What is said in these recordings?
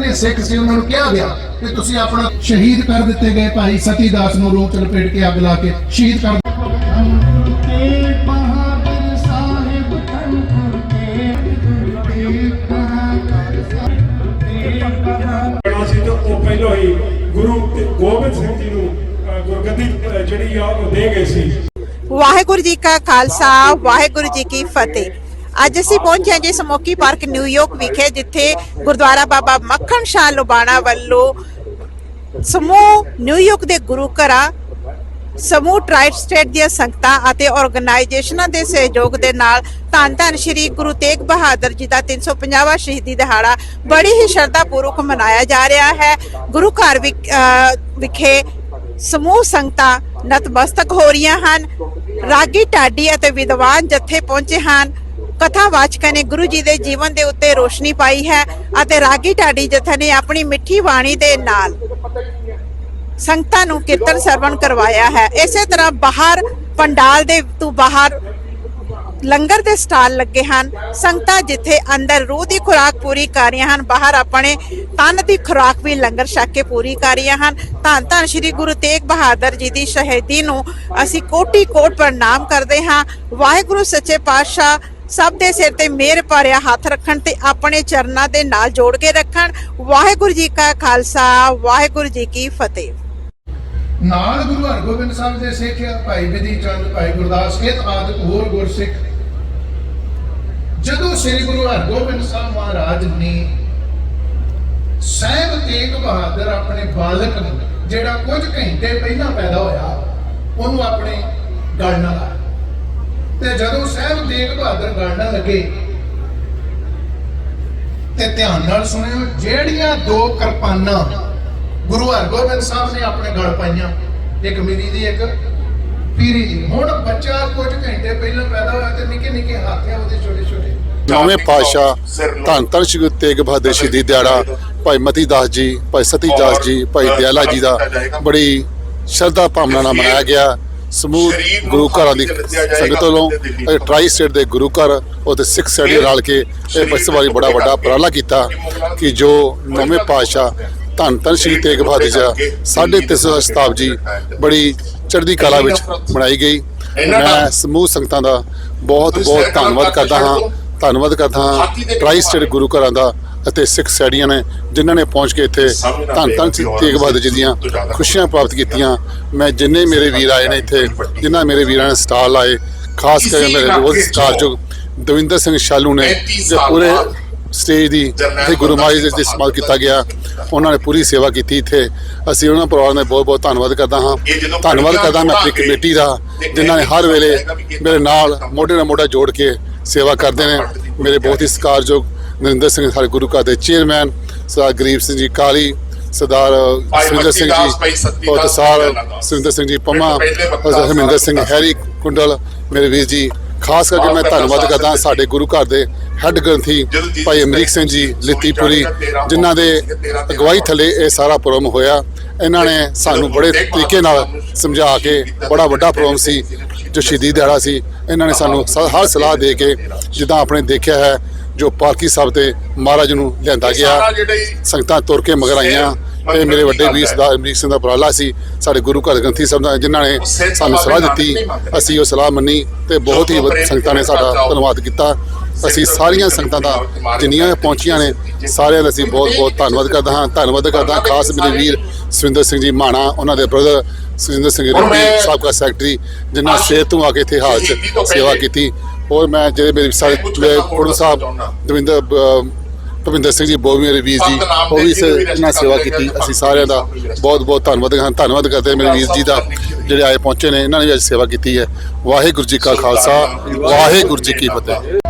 ਤਿੰਨੇ ਸਿੱਖ ਸੀ ਉਹਨਾਂ ਨੂੰ ਕਿਹਾ ਗਿਆ ਕਿ ਤੁਸੀਂ ਆਪਣਾ ਸ਼ਹੀਦ ਕਰ ਦਿੱਤੇ ਗਏ ਭਾਈ ਸਤੀ ਦਾਸ ਨੂੰ ਰੋਚ ਲਪੇਟ ਕੇ ਅੱਗ ਲਾ ਕੇ ਸ਼ਹੀਦ ਕਰ ਉਹ ਪਹਿਲਾਂ ਹੀ ਗੁਰੂ ਤੇ ਗੋਬਿੰਦ ਸਿੰਘ ਜੀ ਨੂੰ ਅ, ਗੁਰਗੱਦੀ ਅ, ਜਿਹੜੀ ਆ ਉਹ ਦੇ ਗਏ ਸੀ। ਵਾਹਿਗੁਰੂ ਜੀ ਕਾ ਖਾਲਸਾ ਵਾਹਿਗੁਰੂ ਜੀ ਕੀ ਫਤਿਹ। ਅੱਜ ਅਸੀਂ ਪਹੁੰਚੇ ਹਾਂ ਜੀ ਸਮੋਕੀ ਪਾਰਕ ਨਿਊਯਾਰਕ ਵਿਖੇ, ਜਿੱਥੇ ਗੁਰਦੁਆਰਾ ਬਾਬਾ ਮੱਖਣ ਸ਼ਾਹ ਲੁਬਾਣਾ ਵੱਲੋਂ ਸਮੂਹ ਨਿਊਯਾਰਕ ਦੇ ਗੁਰੂ ਘਰਾਂ, ਸਮੂਹ ਟ੍ਰਾਈਬ ਸਟੇਟ ਦੀਆਂ ਸੰਗਤਾਂ ਅਤੇ ਆਰਗੇਨਾਈਜੇਸ਼ਨਾਂ ਦੇ ਸਹਿਯੋਗ ਦੇ ਨਾਲ ਧੰਨ ਧੰਨ ਸ਼੍ਰੀ ਗੁਰੂ ਤੇਗ ਬਹਾਦਰ ਜੀ ਦਾ 350ਵਾਂ ਸ਼ਹੀਦੀ ਦਿਹਾੜਾ ਬੜੀ ਹੀ ਸ਼ਰਧਾ ਪੂਰਵਕ ਮਨਾਇਆ ਜਾ ਰਿਹਾ ਹੈ। ਗੁਰੂ ਘਰ ਵਿਖੇ ਸਮੂਹ ਸੰਗਤਾਂ ਨਤਮਸਤਕ ਹੋ ਰਹੀਆਂ ਹਨ। ਰਾਗੀ ਢਾਡੀ ਅਤੇ ਵਿਦਵਾਨ ਜਥੇ ਪਹੁੰਚੇ ਹਨ। ਕਥਾਵਾਚਕਾਂ ਨੇ ਗੁਰੂ ਜੀ ਦੇ ਜੀਵਨ ਦੇ ਉੱਤੇ ਰੋਸ਼ਨੀ ਪਾਈ ਹੈ ਅਤੇ ਰਾਗੀ ਢਾਡੀ ਜਥੇ ਨੇ ਆਪਣੀ ਮਿੱਠੀ ਬਾਣੀ ਦੇ ਨਾਲ ਸੰਗਤਾਂ ਨੂੰ ਕੀਰਤਨ ਸਰਵਣ ਕਰਵਾਇਆ ਹੈ। ਇਸੇ ਤਰ੍ਹਾਂ ਬਾਹਰ ਪੰਡਾਲ ਦੇ ਤੋਂ ਬਾਹਰ ਲੰਗਰ ਦੇ ਸਟਾਲ ਲੱਗੇ ਹਨ। ਸੰਗਤਾਂ ਜਿੱਥੇ ਅੰਦਰ ਰੂਹ ਦੀ ਖੁਰਾਕ ਪੂਰੀ ਕਰ ਰਹੀਆਂ ਹਨ, ਬਾਹਰ ਆਪਣੇ ਤਨ ਦੀ ਖੁਰਾਕ ਵੀ ਲੰਗਰ ਛਕ ਕੇ ਪੂਰੀ ਕਰ ਰਹੀਆਂ ਹਨ। ਧੰਨ ਧੰਨ ਸ੍ਰੀ ਗੁਰੂ ਤੇਗ ਬਹਾਦਰ ਜੀ ਦੀ ਸ਼ਹੀਦੀ ਨੂੰ ਅਸੀਂ ਕੋਟੀ ਕੋਟ ਪ੍ਰਣਾਮ ਕਰਦੇ ਹਾਂ। ਵਾਹਿਗੁਰੂ ਸੱਚੇ ਪਾਤਸ਼ਾਹ ਸਭ ਦੇ ਸਿਰ ਤੇ ਮਿਹਰ ਭਰਿਆ ਹੱਥ ਰੱਖਣ ਤੇ ਆਪਣੇ ਚਰਨਾਂ ਦੇ ਨਾਲ ਜੋੜ ਕੇ ਰੱਖਣ। ਵਾਹਿਗੁਰੂ ਜੀ ਕਾ ਖਾਲਸਾ, ਵਾਹਿਗੁਰੂ ਜੀ ਕੀ ਫਤਿਹ। ਨਾਲ ਗੁਰੂ ਹਰਗੋਬਿੰਦ ਸਾਹਿਬ ਦੇ ਸਿੱਖ ਭਾਈ ਵਿਧੀ ਚੰਦ, ਭਾਈ ਗੁਰਦਾਸ ਖੇਤ ਆਦਿ ਹੋਰ ਗੁਰਸਿੱਖ। ਜਦੋਂ ਸ੍ਰੀ ਗੁਰੂ ਹਰਗੋਬਿੰਦ ਸਾਹਿਬ ਮਹਾਰਾਜ ਨੇ ਸਹਿਬ ਤੇਗ ਬਹਾਦਰ ਆਪਣੇ ਬਾਲਕ ਨੂੰ, ਜਿਹੜਾ ਕੁਝ ਘੰਟੇ ਪਹਿਲਾਂ ਪੈਦਾ ਹੋਇਆ, ਉਹਨੂੰ ਆਪਣੇ ਗਲ ਨਾਲ ਤੇ ਜਦੋਂ ਸਹਿਬ ਤੇਗ ਬਹਾਦਰ ਨਾਲ ਲੱਗੇ ਤੇ ਧਿਆਨ ਨਾਲ ਸੁਣਿਓ ਜਿਹੜੀਆਂ ਦੋ ਕਿਰਪਾਨਾਂ ਗੁਰੂ ਹਰਗੋਬਿੰਦ ਸਾਹਿਬ ਨੇ ਆਪਣੇ ਗਲ ਪਾਈਆਂ ਇੱਕ ਮੇਰੀ ਦੀ ਇੱਕ ਪੀਰੀ ਦੀ। ਹੁਣ ਬੱਚਾ ਕੁਝ ਘੰਟੇ ਪਹਿਲਾਂ ਪੈਦਾ ਹੋਇਆ ਤੇ ਨਿੱਕੇ ਨਿੱਕੇ ਹੱਥ ਆ ਉਹਦੇ ਛੋਟੇ ਛੋਟੇ। ਨੌਵੇਂ ਪਾਤਸ਼ਾਹ ਧੰਨ ਧੰਨ ਸ਼੍ਰੀ ਗੁਰੂ ਤੇਗ ਬਹਾਦਰ ਸ਼ਹੀਦੀ ਦਿਹਾੜਾ ਭਾਈ ਮਤੀ ਦਾਸ ਜੀ ਭਾਈ ਸਤੀ ਦਾਸ ਜੀ ਭਾਈ ਦਿਆਲਾ ਜੀ ਦਾ ਬੜੀ ਸ਼ਰਧਾ ਭਾਵਨਾ ਨਾਲ ਮਨਾਇਆ ਗਿਆ। ਸਮੂਹ ਗੁਰੂ ਘਰਾਂ ਦੀ ਸੰਗਤ ਵੱਲੋਂ ਟਰਾਈ ਸਟੇਟ ਦੇ ਗੁਰੂ ਘਰ ਅਤੇ ਸਿੱਖ ਸੈਡੀ ਰਲ ਕੇ ਇਹ ਇਸ ਵਾਰੀ ਬੜਾ ਵੱਡਾ ਉਪਰਾਲਾ ਕੀਤਾ ਕਿ ਜੋ ਨੌਵੇਂ ਪਾਤਸ਼ਾਹ ਧੰਨ ਧੰਨ ਸ਼੍ਰੀ ਤੇਗ ਬਹਾਦਰ ਜੀ ਦਾ ਸਾਢੇ ਤਿੰਨ ਸੌ ਸ਼ਤਾਬਦੀ ਬੜੀ ਚੜ੍ਹਦੀ ਕਲਾ ਵਿੱਚ ਬਣਾਈ ਗਈ। ਮੈਂ ਸਮੂਹ ਸੰਗਤਾਂ ਦਾ ਬਹੁਤ ਬਹੁਤ ਧੰਨਵਾਦ ਕਰਦਾ ਹਾਂ। ਧੰਨਵਾਦ ਕਰਦਾ ਹਾਂ ਟਰਾਈ ਸਟੇਟ ਗੁਰੂ ਘਰਾਂ ਦਾ। ਅਤੇ ਸਿੱਖ ਸੈਡੀਆਂ ਨੇ ਜਿਨ੍ਹਾਂ ਨੇ ਪਹੁੰਚ ਕੇ ਇੱਥੇ ਧੰਨ ਧੰਨ ਸ੍ਰੀ ਤੇਗ ਬਹਾਦਰ ਜੀ ਦੀਆਂ ਖੁਸ਼ੀਆਂ ਪ੍ਰਾਪਤ ਕੀਤੀਆਂ। ਮੈਂ ਜਿੰਨੇ ਮੇਰੇ ਵੀਰ ਆਏ ਨੇ ਇੱਥੇ ਜਿਨ੍ਹਾਂ ਮੇਰੇ ਵੀਰਾਂ ਨੇ ਸਟਾਲ ਲਾਏ ਖਾਸ ਕਰਕੇ ਮੇਰੇ ਰੋਜ਼ ਸਟਾਰਜੋਗ ਦਵਿੰਦਰ ਸਿੰਘ ਸ਼ਾਲੂ ਨੇ ਜੋ ਪੂਰੇ ਸਟੇਜ ਦੀ ਇੱਥੇ ਗੁਰੂ ਮਹਾਰਾਜ ਦੇ ਇਸਤੇਮਾਲ ਕੀਤਾ ਗਿਆ। ਉਹਨਾਂ ਨੇ ਪੂਰੀ ਸੇਵਾ ਕੀਤੀ ਇੱਥੇ। ਅਸੀਂ ਉਹਨਾਂ ਪਰਿਵਾਰ ਦਾ ਬਹੁਤ ਬਹੁਤ ਧੰਨਵਾਦ ਕਰਦਾ ਹਾਂ। ਧੰਨਵਾਦ ਕਰਦਾ ਮੈਂ ਆਪਣੀ ਕਮੇਟੀ ਦਾ ਜਿਨ੍ਹਾਂ ਨੇ ਹਰ ਵੇਲੇ ਮੇਰੇ ਨਾਲ ਮੋਢੇ ਨਾਲ ਮੋਢਾ ਜੋੜ ਕੇ ਸੇਵਾ ਕਰਦੇ ਨੇ। ਮੇਰੇ ਬਹੁਤ ਹੀ। ਸਤਿਕਾਰਯੋਗ ਨਰਿੰਦਰ ਸਿੰਘ ਸਾਡੇ ਗੁਰੂ ਘਰ ਦੇ ਚੇਅਰਮੈਨ ਸਰਦਾਰ ਗਰੀਬ ਸਿੰਘ ਜੀ ਕਾਲੀ ਸਰਦਾਰ ਸੁਰਿੰਦਰ ਸਿੰਘ ਜੀ ਔਰ ਸਰਦਾਰ ਸੁਰਿੰਦਰ ਸਿੰਘ ਜੀ ਪੰਮਾ ਹਰਮਿੰਦਰ ਸਿੰਘ ਹੈਰੀ ਕੁੰਡਲ ਮੇਰੇ ਵੀਰ ਜੀ ਖਾਸ ਕਰਕੇ ਮੈਂ ਧੰਨਵਾਦ ਕਰਦਾ ਸਾਡੇ ਗੁਰੂ ਘਰ ਦੇ ਹੈੱਡ ਗ੍ਰੰਥੀ ਭਾਈ ਅਮਰੀਕ ਸਿੰਘ ਜੀ ਲਿੱਤੀਪੁਰੀ ਜਿਨ੍ਹਾਂ ਦੇ ਅਗਵਾਈ ਥੱਲੇ ਇਹ ਸਾਰਾ ਪ੍ਰੋਗਰਾਮ ਹੋਇਆ। ਇਹਨਾਂ ਨੇ ਸਾਨੂੰ ਬੜੇ ਤਰੀਕੇ ਨਾਲ ਸਮਝਾ ਕੇ ਬੜਾ ਵੱਡਾ ਪ੍ਰੋਗਰਾਮ ਸੀ ਜੋ ਸ਼ਹੀਦੀ ਦਿਹਾੜਾ ਸੀ। ਇਹਨਾਂ ਨੇ ਸਾਨੂੰ ਹਰ ਸਲਾਹ ਦੇ ਕੇ ਜਿੱਦਾਂ ਆਪਣੇ ਦੇਖਿਆ ਹੈ ਜੋ ਪਾਲਕੀ ਸਾਹਿਬ ਤੇ ਮਹਾਰਾਜ ਨੂੰ ਲਿਆਂਦਾ ਗਿਆ। ਸੰਗਤਾਂ ਤੁਰ ਕੇ ਮਗਰ ਆਈਆਂ। ਇਹ ਮੇਰੇ ਵੱਡੇ ਵੀਰ ਸਰਦਾਰ ਅਮਰੀਕ ਸਿੰਘ ਦਾ ਉਪਰਾਲਾ ਸੀ ਸਾਡੇ ਗੁਰੂ ਘਰ ਗ੍ਰੰਥੀ ਸਾਹਿਬ ਦਾ ਜਿਨ੍ਹਾਂ ਨੇ ਸਾਨੂੰ ਸਲਾਹ ਦਿੱਤੀ। ਅਸੀਂ ਉਹ ਸਲਾਹ ਮੰਨੀ ਤੇ ਬਹੁਤ ਹੀ ਸੰਗਤਾਂ ਨੇ ਸਾਡਾ ਧੰਨਵਾਦ ਕੀਤਾ। ਅਸੀਂ ਸਾਰੀਆਂ ਸੰਗਤਾਂ ਦਾ ਜਿੰਨੀਆਂ ਪਹੁੰਚੀਆਂ ਨੇ ਸਾਰਿਆਂ ਦਾ ਅਸੀਂ ਬਹੁਤ ਬਹੁਤ ਧੰਨਵਾਦ ਕਰਦਾ ਹਾਂ। ਧੰਨਵਾਦ ਕਰਦਾ ਹਾਂ ਖਾਸ ਮੇਰੇ ਵੀਰ ਸੁਰਿੰਦਰ ਸਿੰਘ ਜੀ ਮਾਣਾ ਉਹਨਾਂ ਦੇ ਬ੍ਰਦਰ ਸੁਰਿੰਦਰ ਸਿੰਘ ਰੈੱਡੀ ਸਾਬਕਾ ਸੈਕਟਰੀ ਜਿਨ੍ਹਾਂ ਸਿਹਤ ਤੋਂ ਆ ਕੇ ਇੱਥੇ 'ਚ ਸੇਵਾ ਕੀਤੀ। ਔਰ ਮੈਂ ਜਿਹੜੇ ਮੇਰੇ ਸਾਰੇ ਕੁੜਨ ਸਾਹਿਬ ਦਵਿੰਦਰ ਭਵਿੰਦਰ ਸਿੰਘ ਜੀ ਮੇਰੇ ਵੀਰ ਜੀ ਉਹ ਵੀ ਇਸ ਇਹਨਾਂ ਸੇਵਾ ਕੀਤੀ। ਅਸੀਂ ਸਾਰਿਆਂ ਦਾ ਬਹੁਤ ਬਹੁਤ ਧੰਨਵਾਦ ਹਾਂ। ਧੰਨਵਾਦ ਕਰਦੇ ਮੇਰੇ ਵੀਰ ਜੀ ਦਾ ਜਿਹੜੇ ਆਏ ਪਹੁੰਚੇ ਨੇ ਇਹਨਾਂ ਨੇ ਵੀ ਅੱਜ ਸੇਵਾ ਕੀਤੀ ਹੈ। ਵਾਹਿਗੁਰੂ ਜੀ ਕਾ ਖਾਲਸਾ। ਵਾਹਿਗੁਰੂ ਜੀ ਕੀ ਫਤਿਹ।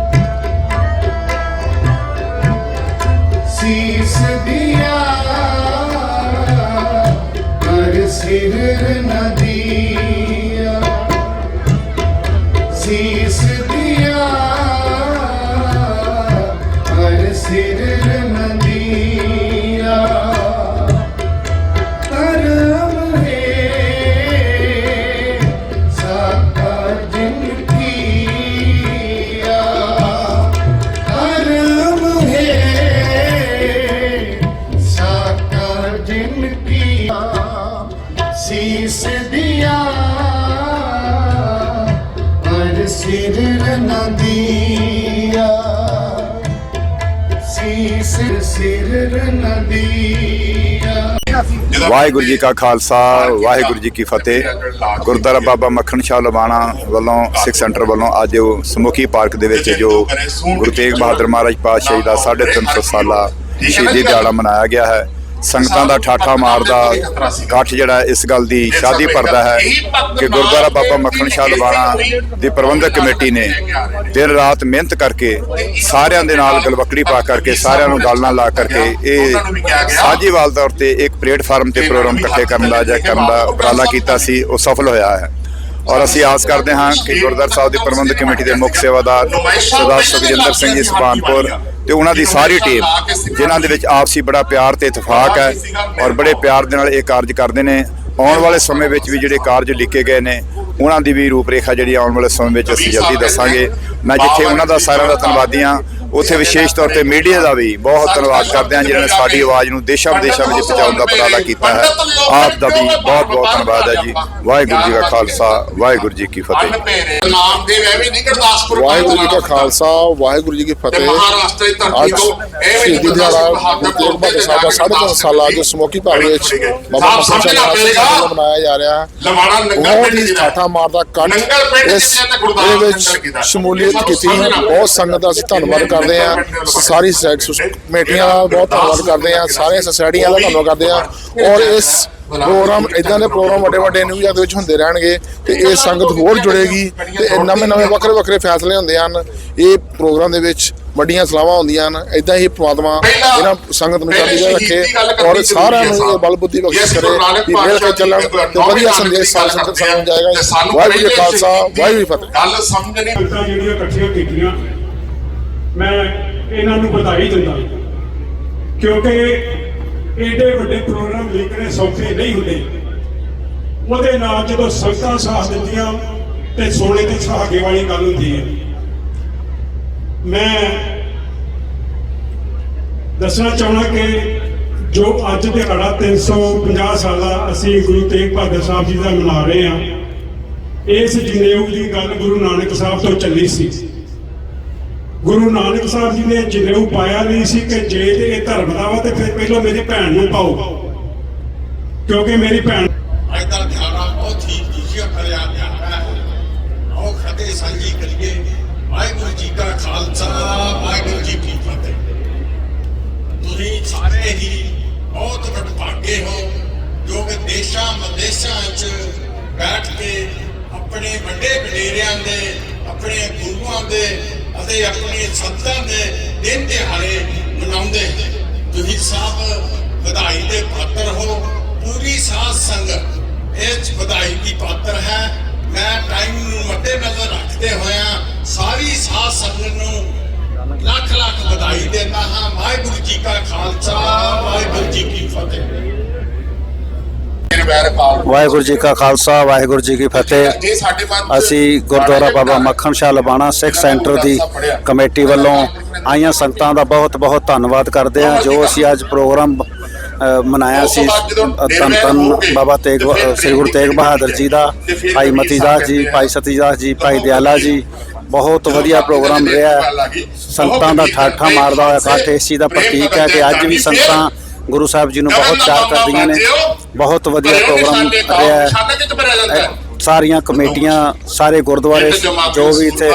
ਸੀਸ ਦਿਆ। ਪਰ ਸਿਰ ਨਦੀਆ ਸੀਸ ਸਿਰ ਨਦੀਆ ਵਾਹਿਗੁਰੂ ਜੀ ਕਾ ਖਾਲਸਾ, ਵਾਹਿਗੁਰੂ ਜੀ ਕੀ ਫਤਿਹ। ਗੁਰਦੁਆਰਾ ਬਾਬਾ ਮੱਖਣ ਸ਼ਾਹ ਲਵਾਣਾ ਵੱਲੋਂ, ਸਿੱਖ ਸੈਂਟਰ ਵੱਲੋਂ ਅੱਜ ਸਮੁਖੀ ਪਾਰਕ ਦੇ ਵਿੱਚ ਜੋ ਗੁਰੂ ਤੇਗ ਬਹਾਦਰ ਮਹਾਰਾਜ ਪਾਤਸ਼ਾਹ ਜੀ ਦਾ 350 ਸਾਲਾ ਸ਼ਹੀਦੀ ਦਿਹਾੜਾ ਮਨਾਇਆ ਗਿਆ ਹੈ। ਸੰਗਤਾਂ ਦਾ ਠਾਠਾ ਮਾਰਦਾ ਇਕੱਠ ਜਿਹੜਾ ਇਸ ਗੱਲ ਦੀ ਸ਼ਾਦੀ ਭਰਦਾ ਹੈ ਕਿ ਗੁਰਦੁਆਰਾ ਬਾਬਾ ਮੱਖਣ ਸ਼ਾਹ ਲਵਾਣਾ ਦੀ ਪ੍ਰਬੰਧਕ ਕਮੇਟੀ ਨੇ ਦਿਨ ਰਾਤ ਮਿਹਨਤ ਕਰਕੇ ਸਾਰਿਆਂ ਦੇ ਨਾਲ ਗਲਵਕੜੀ ਪਾ ਕਰਕੇ, ਸਾਰਿਆਂ ਨੂੰ ਗੱਲ ਨਾਲ ਲਾ ਕਰਕੇ ਇਹ ਸਾਂਝੀਵਾਲ ਤੌਰ ਤੇ ਇੱਕ ਪਲੇਟਫਾਰਮ ਤੇ ਪ੍ਰੋਗਰਾਮ ਇਕੱਠੇ ਕਰਨ ਦਾ ਜਾਂ ਕਰਨ ਦਾ ਉਪਰਾਲਾ ਕੀਤਾ ਸੀ, ਉਹ ਸਫਲ ਹੋਇਆ ਹੈ। ਔਰ ਅਸੀਂ ਆਸ ਕਰਦੇ ਹਾਂ ਕਿ ਗੁਰਦੁਆਰਾ ਸਾਹਿਬ ਦੀ ਪ੍ਰਬੰਧਕ ਕਮੇਟੀ ਦੇ ਮੁੱਖ ਸੇਵਾਦਾਰ ਸਰਦਾਰ ਸੁਖਜਿੰਦਰ ਸਿੰਘ ਜੀ ਸੁਭਾਨਪੁਰ ਤੇ ਉਹਨਾਂ ਦੀ ਸਾਰੀ ਟੀਮ, ਜਿਨ੍ਹਾਂ ਦੇ ਵਿੱਚ ਆਪਸੀ ਬੜਾ ਪਿਆਰ ਤੇ ਇਤਫਾਕ ਹੈ ਔਰ ਬੜੇ ਪਿਆਰ ਦੇ ਨਾਲ ਇਹ ਕਾਰਜ ਕਰਦੇ ਨੇ। ਆਉਣ ਵਾਲੇ ਸਮੇਂ ਵਿੱਚ ਵੀ ਜਿਹੜੇ ਕਾਰਜ ਲਿਖੇ ਗਏ ਨੇ, ਉਹਨਾਂ ਦੀ ਵੀ ਰੂਪਰੇਖਾ ਜਿਹੜੀ ਆਉਣ ਵਾਲੇ ਸਮੇਂ ਵਿੱਚ ਅਸੀਂ ਜਲਦੀ ਦੱਸਾਂਗੇ। ਮੈਂ ਜਿੱਥੇ ਉਹਨਾਂ ਦਾ ਸਾਰਿਆਂ ਦਾ ਧੰਨਵਾਦੀ ਹਾਂ ਉੱਥੇ ਵਿਸ਼ੇਸ਼ ਤੌਰ ਤੇ ਮੀਡੀਆ ਦਾ ਵੀ ਬਹੁਤ ਧੰਨਵਾਦ ਕਰਦੇ ਹਾਂ ਜਿਨ੍ਹਾਂ ਨੇ ਸਾਡੀ ਆਵਾਜ਼ ਨੂੰ ਦੇਸ਼ਾਂ ਵਿਦੇਸ਼ਾਂ ਵਿੱਚ ਪਹੁੰਚਾਉਣ ਦਾ ਉਪਰਾਲਾ ਕੀਤਾ ਹੈ। ਆਪ ਦਾ ਵੀ ਬਹੁਤ ਬਹੁਤ ਧੰਨਵਾਦ ਹੈ ਜੀ। ਵਾਹਿਗੁਰੂ ਜੀ ਕਾ ਖਾਲਸਾ ਵਾਹਿਗੁਰੂ ਜੀ ਕੀ ਫਤਿਹ। ਦੇ ਵਾਹਿਗੁਰੂ ਜੀ ਕਾ ਖਾਲਸਾ ਵਾਹਿਗੁਰੂ ਜੀ ਕੀ ਫਤਿਹ। ਮਹਾਰਾਸ਼ਟਰ ਦੀ ਧਰਤੀ ਅੱਜ ਤੋਂ ਐਵੇਂ ਸ਼ਹੀਦੀ ਦਿਹਾੜਾ ਗੁਰੂ ਤੇਗ ਬਹਾਦਰ ਸਾਹਿਬ ਦਾ ਸਾਢੇ ਤਿੰਨ ਸਾਲਾ ਅੱਜ ਸਮੋਕੀ ਭਾਗ ਵਿੱਚ ਬਾਬਾ ਮੱਖਣ ਸ਼ਾਹ ਜੀ ਵੱਲੋਂ ਮਨਾਇਆ ਜਾ ਰਿਹਾ। ਹੈ ਬਹੁਤ ਹੀ ਦੀ ਠਾਠਾ ਮਾਰਦਾ ਪਿੰਡ ਇਸ ਦੀ ਦੇ ਵਿੱਚ। ਸ਼ਮੂਲੀਅਤ ਕੀਤੀ। ਬਹੁਤ ਸੰਗਤ ਦਾ ਅਸੀਂ ਧੰਨਵਾਦ ਕਰਦੇ ਹਾਂ ਸਾਰੀ ਕਮੇਟੀਆਂ ਦਾ ਬਹੁਤ ਧੰਨਵਾਦ ਕਰਦੇ ਹਾਂ ਸਾਰੇ ਸੁਸਾਇਟੀਆਂ ਦਾ ਧੰਨਵਾਦ ਕਰਦੇ ਹਾਂ ਔਰ ਇਸ ਪ੍ਰੋਗਰਾਮ ਇਦਾਂ ਦੇ ਪ੍ਰੋਗਰਾਮ ਵੱਡੇ ਵੱਡੇ ਨਿਊਜ਼ਾਂ ਦੇ ਵਿੱਚ ਹੁੰਦੇ ਰਹਿਣਗੇ ਤੇ ਇਹ ਸੰਗਤ ਹੋਰ ਜੁੜੇਗੀ ਤੇ ਨਵੇਂ ਨਵੇਂ ਵੱਖਰੇ ਵੱਖਰੇ ਫੈਸਲੇ ਹੁੰਦੇ ਹਨ। ਇਹ ਪ੍ਰੋਗਰਾਮ ਦੇ ਵਿੱਚ ਵੱਡੀਆਂ ਸਲਾਹਾਂ ਹੁੰਦੀਆਂ ਹਨ। ਇਦਾਂ ਹੀ ਪ੍ਰਮਾਤਮਾ ਇਹਨਾਂ ਸੰਗਤ ਨੂੰ ਚੜ੍ਹਦੀ ਰੱਖੇ ਔਰ ਸਾਰਿਆਂ ਨੂੰ ਇਹ ਬਲ ਬੁੱਧੀ ਬਖਸ਼ ਕਰੇ ਕਿ ਮਿਲ ਕੇ ਚੱਲਣ ਤੇ ਵਧੀਆ ਸੰਦੇਸ਼ ਸਾਲ ਸੰਗਤ ਸਾਨੂੰ ਜਾਏਗਾ ਵਾਹਿਗੁਰੂ ਜੀ ਕਾ ਖਾਲਸਾ ਵਾਹਿਗੁਰੂ ਫਤਿਹ। ਗੱਲ ਸਮਝ ਸੰਗਤਾਂ ਜਿਹੜੀਆਂ ਇਕੱਠੀਆਂ ਕੀਤੀਆਂ ਮੈਂ ਇਹਨਾਂ ਨੂੰ ਵਧਾਈ ਦਿੰਦਾ। ਕਿਉਂਕਿ ਏਡੇ ਵੱਡੇ ਪ੍ਰੋਗਰਾਮ ਲਿਖਣੇ ਸੌਖੇ ਨਹੀਂ ਹੁੰਦੇ। ਉਹਦੇ ਨਾਲ ਜਦੋਂ ਸੰਗਤਾਂ ਸਾਥ ਦਿੰਦੀਆਂ ਤੇ ਸੋਨੇ ਤੇ ਸੁਹਾਗੇ ਵਾਲੀ ਗੱਲ ਹੁੰਦੀ ਹੈ। ਮੈਂ ਦੱਸਣਾ ਚਾਹਣਾ ਕਿ ਜੋ ਅੱਜ ਦਿਹਾੜਾ 350 ਸਾਲਾ ਅਸੀਂ ਗੁਰੂ ਤੇਗ ਬਹਾਦਰ ਸਾਹਿਬ ਜੀ ਦਾ ਮਨਾ ਰਹੇ ਹਾਂ, ਇਸ ਜਨੇਊ ਦੀ ਗੱਲ ਗੁਰੂ ਨਾਨਕ ਸਾਹਿਬ ਤੋਂ ਚੱਲੀ ਸੀ। ਗੁਰੂ ਨਾਨਕ ਸਾਹਿਬ ਜੀ ਨੇ ਜਨੇਊ ਪਾਇਆ ਨਹੀਂ ਸੀ ਕਿ ਜੇ ਤੇ ਇਹ ਧਰਮ ਦਾ ਵਾ ਤੇ ਫਿਰ ਪਹਿਲਾਂ ਮੇਰੀ ਭੈਣ ਨੂੰ ਪਾਓ। ਕਿਉਂਕਿ ਮੇਰੀ ਭੈਣ ਅਤੇ ਆਪਣੇ ਸੰਤਾਂ ਦੇ ਦਿਨ ਦਿਹਾੜੇ ਮਨਾਉਂਦੇ ਤੁਸੀਂ ਸਭ ਵਧਾਈ ਦੇ ਪਾਤਰ ਹੋ। ਪੂਰੀ ਸਾਧ ਸੰਗਤ ਇਸ ਵਧਾਈ ਦੀ ਪਾਤਰ ਹੈ। ਮੈਂ ਟਾਈਮ ਨੂੰ ਮੱਦੇ ਨਜ਼ਰ ਰੱਖਦੇ ਹੋਇਆ ਸਾਰੀ ਸਾਧ ਸੰਗਤ ਨੂੰ ਲੱਖ ਲੱਖ ਵਧਾਈ ਦਿੰਦਾ ਹਾਂ। ਵਾਹਿਗੁਰੂ ਜੀ ਕਾ ਖਾਲਸਾ, ਵਾਹਿਗੁਰੂ ਜੀ ਕੀ ਫਤਿਹ। ਵਾਹਿਗੁਰੂ ਜੀ ਕਾ ਖਾਲਸਾ ਵਾਹਿਗੁਰੂ ਜੀ ਕੀ ਫਤਿਹ। ਅਸੀਂ ਗੁਰਦੁਆਰਾ ਬਾਬਾ ਮੱਖਣ ਸ਼ਾਹ ਲਬਾਣਾ ਸਿੱਖ ਸੈਂਟਰ ਦੀ ਕਮੇਟੀ ਵੱਲੋਂ ਆਈਆਂ ਸੰਗਤਾਂ ਦਾ ਬਹੁਤ ਬਹੁਤ ਧੰਨਵਾਦ ਕਰਦੇ ਹਾਂ ਜੋ ਅਸੀਂ ਅੱਜ ਪ੍ਰੋਗਰਾਮ ਮਨਾਇਆ ਸੀ। ਧੰਨ ਧੰਨ ਬਾਬਾ ਤੇਗ ਸ੍ਰੀ ਗੁਰੂ ਤੇਗ ਬਹਾਦਰ ਜੀ ਦਾ ਭਾਈ ਮਤੀਦਾਸ ਜੀ ਭਾਈ ਸਤੀਦਾਸ ਜੀ ਭਾਈ ਦਿਆਲਾ ਜੀ ਬਹੁਤ ਵਧੀਆ ਪ੍ਰੋਗਰਾਮ ਰਿਹਾ। ਸੰਗਤਾਂ ਦਾ ਠਾਠਾ ਮਾਰਦਾ ਹੋਇਆ ਇਸ ਚੀਜ਼ ਦਾ ਪ੍ਰਤੀਕ ਹੈ ਕਿ ਅੱਜ ਵੀ ਸੰਗਤਾਂ ਗੁਰੂ ਸਾਹਿਬ ਜੀ ਨੂੰ ਬਹੁਤ ਪਿਆਰ ਕਰਦੀਆਂ ਨੇ ਬਹੁਤ ਵਧੀਆ ਪ੍ਰੋਗਰਾਮ ਰਿਹਾ ਹੈ ਸਾਰੀਆਂ ਕਮੇਟੀਆਂ ਸਾਰੇ ਗੁਰਦੁਆਰੇ ਜੋ ਵੀ ਇੱਥੇ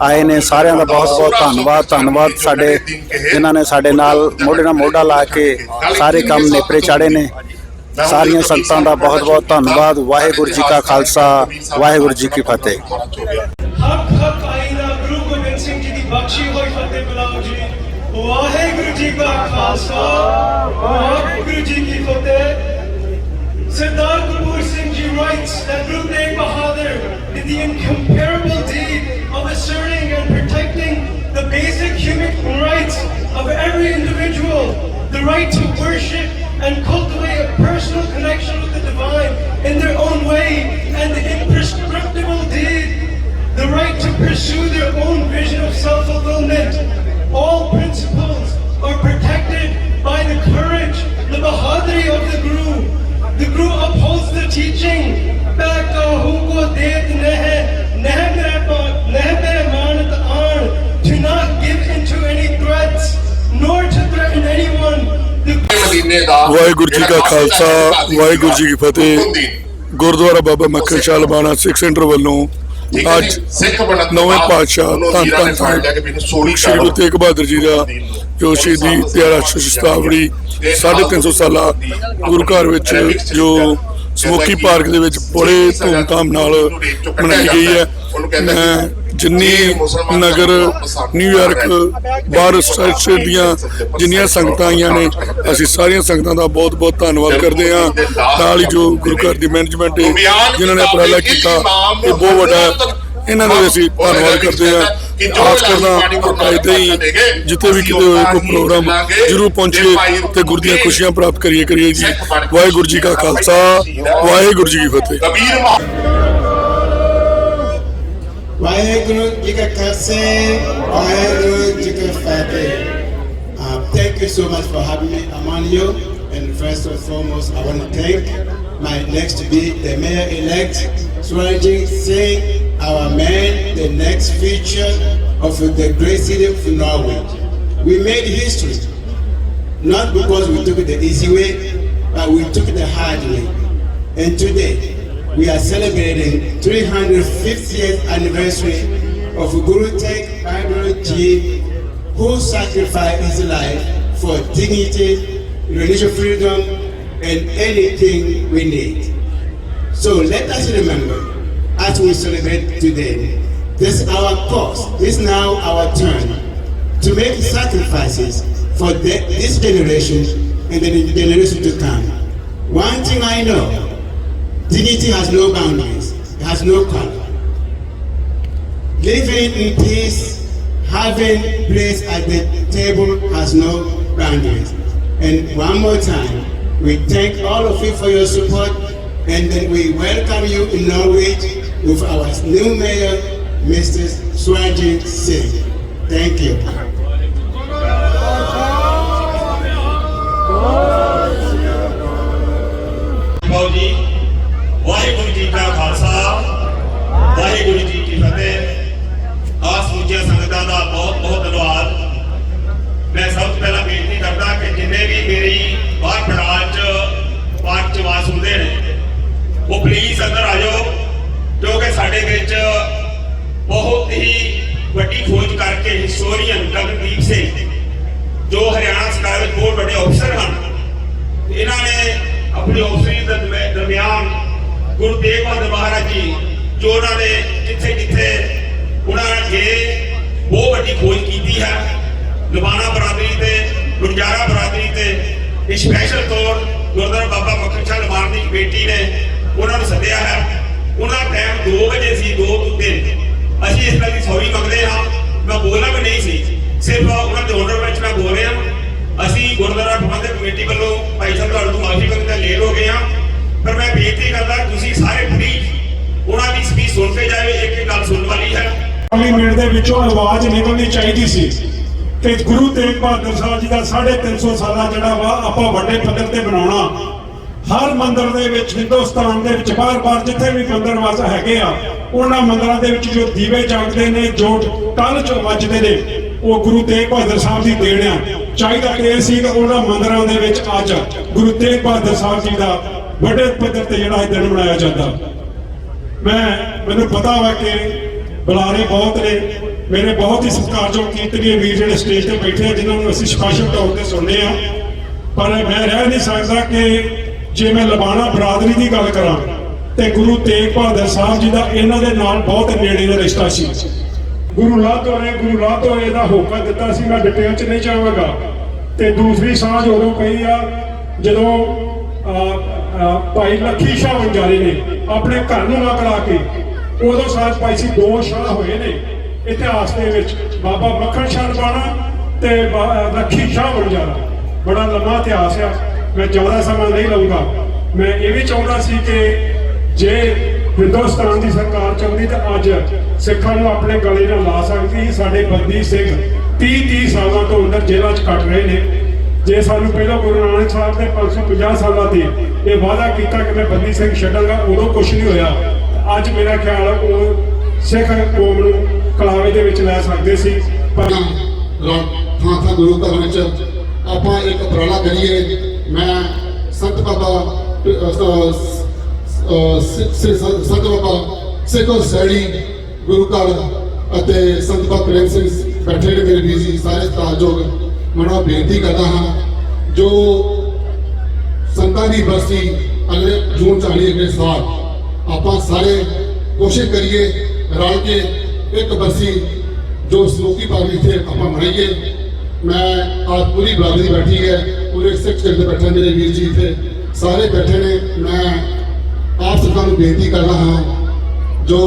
ਆਏ ਨੇ ਸਾਰਿਆਂ ਦਾ ਬਹੁਤ ਬਹੁਤ ਧੰਨਵਾਦ ਧੰਨਵਾਦ ਸਾਡੇ ਜਿਨ੍ਹਾਂ ਨੇ ਸਾਡੇ ਨਾਲ ਮੋਢੇ ਨਾਲ ਮੋਢਾ ਲਾ ਕੇ ਸਾਰੇ ਕੰਮ ਨੇਪਰੇ ਚਾੜੇ ਨੇ ਸਾਰੀਆਂ ਸੰਗਤਾਂ ਦਾ ਬਹੁਤ ਬਹੁਤ ਧੰਨਵਾਦ ਵਾਹਿਗੁਰੂ ਜੀ ਕਾ ਖਾਲਸਾ ਵਾਹਿਗੁਰੂ ਜੀ ਕੀ ਫਤਿਹ ਹੱਕ ਹੱਕ ਆਈਦਾ ਗੁਰੂ ਗੋਬਿੰਦ ਸਿੰਘ ਜੀ ਦੀ ਬਖਸ਼ੀ ਹੋਈ ਫਤਿਹ ਬੁਲਾਓ ਜੀ ਵਾਹਿਗੁਰੂ ਜੀ ਕਾ ਖਾਲਸਾ ਵਾਹਿਗੁਰੂ ਜੀ ਕੀ ਫਤਿਹ Sardar Gurpur Singh Ji writes that Guru Tegh Bahadur did the incomparable deed of asserting and protecting the basic human rights of every individual, the right to worship and cultivate a personal connection with the divine in their own way, and the imprescriptible deed the right to pursue their own vision of self-fulfillment. All principles are protected by the courage, the bahadri of the Guru. The Guru upholds the teaching. Baka huko det neh, neh mere pa- neh mere manat aan. To not give into any threats, nor to threaten anyone. The Waheguru ji ਕਾ ਖਾਲਸਾ ਵਾਹਿਗੁਰੂ ਜੀ ਕੀ ਫਤਿਹ Gurdwara Baba Makhan Shah Lubana Sikh centre ਵੱਲੋਂ ਅੱਜ ਨਵੇਂ ਪਾਤਸ਼ਾਹ ਧੰਨ ਧੰਨ ਸਾਹਿਬ ਸ਼੍ਰੀ ਗੁਰੂ ਤੇਗ ਬਹਾਦਰ ਜੀ ਦਾ ਜੋ ਸ਼ਹੀਦੀ ਦਿਹਾੜਾ ਸ਼ਤਾਬਦੀ 350 ਸਾਲਾ ਗੁਰੂ ਘਰ ਵਿੱਚ ਜੋ ਸਮੋਕੀ ਪਾਰਕ ਦੇ ਵਿੱਚ ਬੜੇ ਧੂਮਧਾਮ ਨਾਲ ਮਨਾਈ ਗਈ ਹੈ। ਮੈਂ ਜਿੰਨੀ ਨਗਰ ਨਿਊਯਾਰਕ ਬਾਹਰ ਸਟੇਟ ਦੀਆਂ ਜਿੰਨੀਆਂ ਸੰਗਤਾਂ ਆਈਆਂ ਨੇ ਅਸੀਂ ਸਾਰੀਆਂ ਸੰਗਤਾਂ ਦਾ ਬਹੁਤ ਬਹੁਤ ਧੰਨਵਾਦ ਕਰਦੇ ਹਾਂ। ਨਾਲ ਹੀ ਜੋ ਗੁਰੂ ਘਰ ਦੀ ਮੈਨੇਜਮੈਂਟ ਹੈ ਜਿਨ੍ਹਾਂ ਨੇ ਉਪਰਾਲਾ ਕੀਤਾ ਇਹ ਬਹੁਤ ਵੱਡਾ। ਇਹਨਾਂ ਦਾ ਅਸੀਂ ਧੰਨਵਾਦ ਕਰਦੇ ਹਾਂ। ਆਸ ਕਰਦਾ ਇਦਾਂ ਹੀ ਜਿੱਥੇ ਵੀ ਕਿਤੇ ਹੋਏ ਕੋਈ ਪ੍ਰੋਗਰਾਮ ਜਰੂਰ ਪਹੁੰਚੀਏ ਤੇ ਗੁਰ ਦੀਆਂ ਖੁਸ਼ੀਆਂ ਪ੍ਰਾਪਤ ਕਰੀਏ ਕਰੀਏ ਜੀ। ਵਾਹਿਗੁਰੂ ਜੀ ਕਾ ਖਾਲਸਾ ਵਾਹਿਗੁਰੂ ਜੀ ਕੀ ਫਤਿਹ। Waheguru Jika Kase, Waheguru Jika Fate. Thank you so much for having me among you. And first and foremost, I want to thank my next to be the mayor-elect, Swanjing Singh, our man, the next future of the great city of Norway. We made history, not because we took the easy way, but we took the hard way. And today, we are celebrating 350th anniversary of Guru Tegh Bahadur Ji, who sacrificed his life for dignity, religious freedom, and anything we need. So let us remember, as we celebrate today, this is our cause. it's now our turn to make sacrifices for the, this generation and the generation to come. One thing I know, dignity has no boundaries, it has no color. Living in peace, having place at the table has no boundaries. And one more time, we thank all of you for your support, and then we welcome you in Norwich with our new mayor, Mr. Swajit Singh. Thank you. Khalsa, Waheguru ji ਕੀ ਫਤਿਹ। ਆਸ ਸਮੁੱਚੀਆਂ ਸੰਗਤਾਂ ਦਾ ਬਹੁਤ ਬਹੁਤ ਧੰਨਵਾਦ। ਮੈਂ ਸਭ ਤੋਂ ਪਹਿਲਾਂ ਬੇਨਤੀ ਕਰਦਾ ਕਿ ਜਿੰਨੇ ਵੀ ਮੇਰੀ ਬਾਹਰ ਪੜਾਲ ਚ ਪਾਠ ਚ ਆਵਾਜ਼ ਸੁਣਦੇ ਨੇ, ਉਹ ਪਲੀਜ਼ ਅੰਦਰ ਆ ਜਾਓ, ਕਿਉਂਕਿ ਸਾਡੇ ਵਿੱਚ ਬਹੁਤ ਹੀ ਵੱਡੀ ਖੋਜ ਕਰਕੇ ਹਿਸਟੋਰੀਅਨ ਗਗਨਦੀਪ ਸਿੰਘ, ਜੋ ਹਰਿਆਣਾ ਸਰਕਾਰ ਵਿੱਚ ਬਹੁਤ ਵੱਡੇ ਅਫਸਰ ਹਨ। ਇਹਨਾਂ ਨੇ ਆਪਣੀ ਅਫਸਰੀ ਦਰਮਿਆਨ ਗੁਰੂ ਤੇਗ ਬਹਾਦਰ ਮਹਾਰਾਜ ਜੀ, ਜੋ ਉਹਨਾਂ ਨੇ ਜਿੱਥੇ ਜਿੱਥੇ ਉਹਨਾਂ ਨੇ ਬਹੁਤ ਵੱਡੀ ਖੋਜ ਕੀਤੀ ਹੈ। ਲਬਾਣਾ ਬਰਾਦਰੀ ਤੇ ਗੁਰਜਾਰਾ ਬਰਾਦਰੀ ਤੇ ਸਪੈਸ਼ਲ ਤੌਰ ਗੁਰਦੁਆਰਾ ਬਾਬਾ ਮੱਖਣ ਸ਼ਾਹ ਲਬਾਨ ਦੀ ਕਮੇਟੀ ਨੇ ਉਹਨਾਂ ਨੂੰ ਸੱਦਿਆ ਹੈ। ਉਹਨਾਂ ਟਾਈਮ 2 ਵਜੇ ਸੀ 2 ਤੋਂ 3 ਅਸੀਂ ਇਸ ਗੱਲ ਦੀ ਸੌਰੀ ਮੰਗਦੇ ਹਾਂ। ਮੈਂ ਬੋਲਣਾ ਵੀ ਨਹੀਂ ਸੀ। ਸਿਰਫ ਉਹਨਾਂ ਦੇ ਆਰਡਰ ਵਿੱਚ ਮੈਂ ਬੋਲ ਰਿਹਾ ਅਸੀਂ ਗੁਰਦੁਆਰਾ ਪ੍ਰਬੰਧਕ ਕਮੇਟੀ ਵੱਲੋਂ ਭਾਈ ਸਾਹਿਬ, ਤੁਹਾਡੇ ਤੋਂ ਮਾਫੀ ਮੰਗਦਾ ਲੇਟ ਹੋ ਗਏ ਹਾਂ। ਪਰ ਮੈਂ ਬੇਨਤੀ ਕਰਦਾ, ਤੁਸੀਂ ਸਾਰੇ ਪਲੀਜ਼ ਉਹਨਾਂ ਦੀ ਸਪੀਚ ਸੁਣ ਕੇ ਜਾਵੇ ਇੱਕ ਇੱਕ ਗੱਲ ਸੁਣਨ ਵਾਲੀ ਹੈ। ਪਾਰਲੀਮੈਂਟ ਦੇ ਵਿੱਚੋਂ ਆਵਾਜ਼ ਨਿਕਲਣੀ ਚਾਹੀਦੀ ਸੀ ਕਿ ਗੁਰੂ ਤੇਗ ਬਹਾਦਰ ਸਾਹਿਬ ਜੀ ਦਾ 350 ਸਾਲਾ ਜਿਹੜਾ ਵਾ, ਆਪਾਂ ਵੱਡੇ ਪੱਧਰ ਤੇ ਬਣਾਉਣਾ ਹਰ ਮੰਦਿਰ ਦੇ ਵਿੱਚ, ਹਿੰਦੁਸਤਾਨ ਦੇ ਵਿੱਚ ਬਾਰ-ਬਾਰ ਜਿੱਥੇ ਵੀ ਮੰਦਰ ਵਾਸਾ ਹੈਗੇ ਆ, ਉਹਨਾਂ ਮੰਦਿਰਾਂ ਦੇ ਵਿੱਚ ਜੋ ਦੀਵੇ ਜਗਦੇ ਨੇ, ਜੋ ਕੱਲ ਚ ਵੱਜਦੇ ਨੇ, ਉਹ ਗੁਰੂ ਤੇਗ ਬਹਾਦਰ ਸਾਹਿਬ ਦੀ ਦੇਣ ਆ। ਚਾਹੀਦਾ ਕਿ ਇਹ ਸੀ ਕਿ ਉਹਨਾਂ ਮੰਦਿਰਾਂ ਦੇ ਵਿੱਚ ਅੱਜ ਗੁਰੂ ਤੇਗ ਬਹਾਦਰ ਸਾਹਿਬ ਜੀ ਦਾ ਵੱਡੇ ਪੱਧਰ ਤੇ ਜਿਹੜਾ ਇਹ ਦਿਨ ਮਨਾਇਆ ਜਾਂਦਾ। ਮੈਂ, ਮੈਨੂੰ ਪਤਾ ਵਾ ਕਿ ਬੁਲਾਰੇ ਬਹੁਤ ਨੇ। ਮੇਰੇ ਬਹੁਤ ਹੀ ਸਤਿਕਾਰਯੋਗ ਕੀਰਤਨੀਏ ਵੀਰ ਜਿਹੜੇ ਸਟੇਜ ਤੇ ਬੈਠੇ ਆ, ਜਿਨ੍ਹਾਂ ਨੂੰ ਅਸੀਂ ਸਪੈਸ਼ਲ ਤੌਰ ਤੇ ਸੁਣਦੇ ਆ। ਪਰ ਮੈਂ ਰਹਿ ਨਹੀਂ ਸਕਦਾ ਕਿ ਜੇ ਮੈਂ ਲਬਾਣਾ ਬਰਾਦਰੀ ਦੀ ਗੱਲ ਕਰਾਂ, ਤੇ ਗੁਰੂ ਤੇਗ ਬਹਾਦਰ ਸਾਹਿਬ ਜੀ ਦਾ ਇਹਨਾਂ ਦੇ ਨਾਲ ਬਹੁਤ ਨੇੜੇ ਦਾ ਰਿਸ਼ਤਾ ਸੀ। ਗੁਰੂ ਲਾਤੋ ਨੇ ਗੁਰੂ ਲਾਤੋ ਨੇ ਇਹਦਾ ਹੋਕਾ ਦਿੱਤਾ ਸੀ, ਮੈਂ ਡਿਟੇਲ ਚ ਨਹੀਂ ਜਾਵਾਂਗਾ। ਤੇ ਦੂਸਰੀ ਸਾਂਝ ਉਦੋਂ ਪਈ ਆ, ਜਦੋਂ ਭਾਈ ਲੱਖੀ ਸ਼ਾਹ ਵੰਜਾਰੇ ਨੇ, ਆਪਣੇ ਘਰ ਨੂੰ ਨਾ ਕਰਾ ਕੇ। ਉਦੋਂ ਸਾਂਝ ਪਾਈ ਸੀ ਦੋ ਸ਼ਾਹ ਹੋਏ ਨੇ, ਇਤਿਹਾਸ ਦੇ ਵਿੱਚ। ਬਾਬਾ ਮੱਖਣ ਸ਼ਾਹ ਰਬਾਣਾ ਤੇ ਲੱਖੀ ਸ਼ਾਹ ਵੰਜਾਰਾ। ਬੜਾ ਲੰਮਾ ਇਤਿਹਾਸ ਆ, ਮੈਂ ਜ਼ਿਆਦਾ ਸਮਾਂ ਨਹੀਂ ਲਊਂਗਾ। ਮੈਂ ਇਹ ਵੀ ਚਾਹੁੰਦਾ ਸੀ ਕਿ ਜੇ ਹਿੰਦੁਸਤਾਨ ਦੀ ਸਰਕਾਰ ਚਾਹੁੰਦੀ ਤਾਂ ਅੱਜ ਸਿੱਖਾਂ ਨੂੰ ਆਪਣੇ ਗਲੇ ਨਾਲ ਲਾ ਸਕਦੀ। ਸਾਡੇ ਬੰਦੀ ਸਿੰਘ 30 30 ਸਾਲਾਂ ਤੋਂ ਅੰਦਰ ਜੇਲ੍ਹਾਂ 'ਚ ਕੱਟ ਰਹੇ ਨੇ। ਜੇ ਸਾਨੂੰ ਪਹਿਲਾਂ ਗੁਰੂ ਨਾਨਕ ਸਾਹਿਬ ਦੇ 550 ਸਾਲਾਂ ਤੇ ਇਹ ਵਾਅਦਾ ਕੀਤਾ ਕਿ ਮੈਂ ਬੰਦੀ ਸਿੰਘ ਛੱਡਾਂਗਾ, ਉਦੋਂ ਕੁਝ ਨਹੀਂ ਹੋਇਆ। ਅੱਜ ਮੇਰਾ ਖਿਆਲ ਆ ਉਹ ਸਿੱਖ ਕੌਮ ਨੂੰ ਕਲਾਵੇ ਦੇ ਵਿੱਚ ਲੈ ਸਕਦੇ ਸੀ। ਪਰ ਥਾਂ ਥਾਂ ਗੁਰੂ ਘਰ ਵਿੱਚ ਆਪਾਂ ਇੱਕ ਉਪਰਾਲਾ ਕਰੀਏ। ਮੈਂ ਸੰਤ ਬਾਬਾ ਸੰਤ ਬਾਬਾ ਸੇਖੋ ਸੈੜੀ ਗੁਰੂ ਘਰ ਅਤੇ ਸੰਤ ਬਾਬਾ ਪ੍ਰੇਮ ਸਿੰਘ ਬੈਠੇ ਨੇ ਮੇਰੇ ਵੀਰ ਸਾਰੇ ਸਤਾਜੋਗ ਮਨੋਂ ਬੇਨਤੀ ਕਰਦਾ ਹਾਂ, ਜੋ ਸੰਤਾਂ ਦੀ ਬਰਸੀ ਅਗਲੇ ਜੂਨ 40 ਅਗਲੇ ਸਾਲ ਆਪਾਂ ਸਾਰੇ ਕੋਸ਼ਿਸ਼ ਕਰੀਏ ਰਲ ਕੇ ਇੱਕ ਬਰਸੀ ਜੋ ਸਲੋਕੀ ਪਾਰਟੀ ਇੱਥੇ ਆਪਾਂ ਮਨਾਈਏ। ਮੈਂ ਆਪ ਪੂਰੀ ਬਰਾਦਰੀ ਬੈਠੀ ਹੈ, ਪੂਰੇ ਸਿੱਖ ਦੇ ਬੈਠੇ ਮੇਰੇ ਵੀਰ ਜੀ ਇੱਥੇ ਸਾਰੇ ਬੈਠੇ ਨੇ। ਮੈਂ ਆਪ ਸਰਕਾਰ ਨੂੰ ਬੇਨਤੀ ਕਰਦਾ ਹਾਂ, ਜੋ